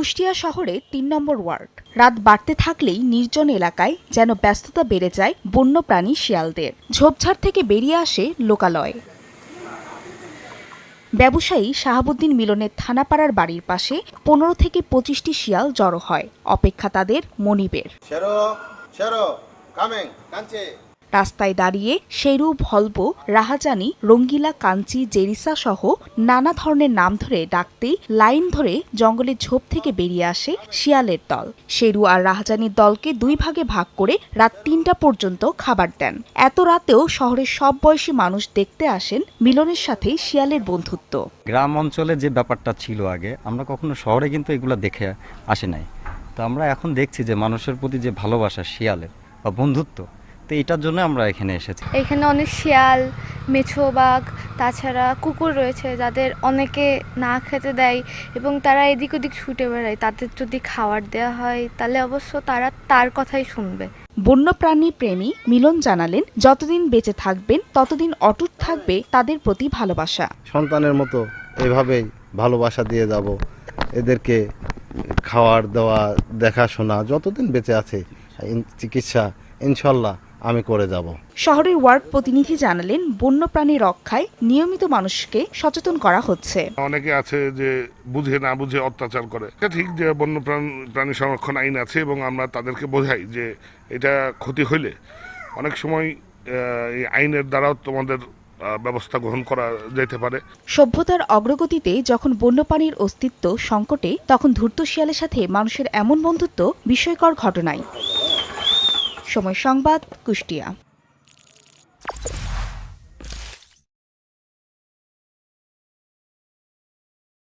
কুষ্টিয়া শহরে তিন নম্বর ওয়ার্ড। রাত বাড়তে থাকলেই নির্জন এলাকায় যেন ব্যস্ততা বেড়ে যায় বন্যপ্রাণী শিয়ালদের। ঝোপঝাড় থেকে বেরিয়ে আসে লোকালয়। ব্যবসায়ী শাহাবুদ্দিন মিলনের থানাপাড়ার বাড়ির পাশে পনেরো থেকে পঁচিশটি শিয়াল জড়ো হয়। অপেক্ষা তাদের মনিবের। রাস্তায় দাঁড়িয়ে শেরু ভলব রাহাজানি, রঙ্গিলা, কাঞ্চি, জেরিসা সহ নানা ধরনের নাম ধরে ডাকতেই লাইন ধরে জঙ্গলের ঝোপ থেকে বেরিয়ে আসে শিয়ালের দল। শেরু আর রাহাজানির দলকে দুই ভাগে ভাগ করে রাত তিনটা পর্যন্ত খাবার দেন। এত রাতেও শহরের সব বয়সী মানুষ দেখতে আসেন মিলনের সাথে শিয়ালের বন্ধুত্ব। গ্রাম অঞ্চলে যে ব্যাপারটা ছিল আগে, আমরা কখনো শহরে কিন্তু এগুলো দেখে আসে নাই। তো আমরা এখন দেখছি যে মানুষের প্রতি যে ভালোবাসা শিয়ালের বা বন্ধুত্ব তো এটার জন্য আমরা এখানে এসেছি। এখানে অনেক শিয়াল মেছো বাঘ তাছাড়া কুকুর রয়েছে যাদের অনেকে না খেতে দেয় এবং তারা এদিক ওদিক ছুটে বেড়ায়। তাদের যদি খাবার দেওয়া হয় তাহলে অবশ্য তারা তার কথাই শুনবে। বন্যপ্রাণী প্রেমী মিলন জানালেন যতদিন বেঁচে থাকবেন ততদিন অটুট থাকবে তাদের প্রতি ভালোবাসা। সন্তানের মতো এভাবেই ভালোবাসা দিয়ে যাব। এদেরকে খাওয়ার দেওয়া দেখাশোনা যতদিন বেঁচে আছে চিকিৎসা ইনশাল্লাহ আমি করে যাব। শহরের ওয়ার্ড প্রতিনিধি জানালেন বন্যপ্রাণী রক্ষায় নিয়মিত মানুষকে সচেতন করা হচ্ছে। অনেকে আছে যে বুঝে না বুঝে অত্যাচার করে। এটা ঠিক যে বন্যপ্রাণ প্রাণী সংরক্ষণ আইন আছে এবং আমরা তাদেরকে বোঝাই যে এটা ক্ষতি হইলে অনেক সময় এই আইনের দ্বারাও তোমাদের ব্যবস্থা গ্রহণ করা যেতে পারে। সভ্যতার অগ্রগতিতে যখন বন্যপ্রাণীর অস্তিত্ব সংকটে তখন ধূর্ত শিয়ালের সাথে মানুষের এমন বন্ধুত্ব বিস্ময়কর ঘটনাই সময় সংবাদ কুষ্টিয়া।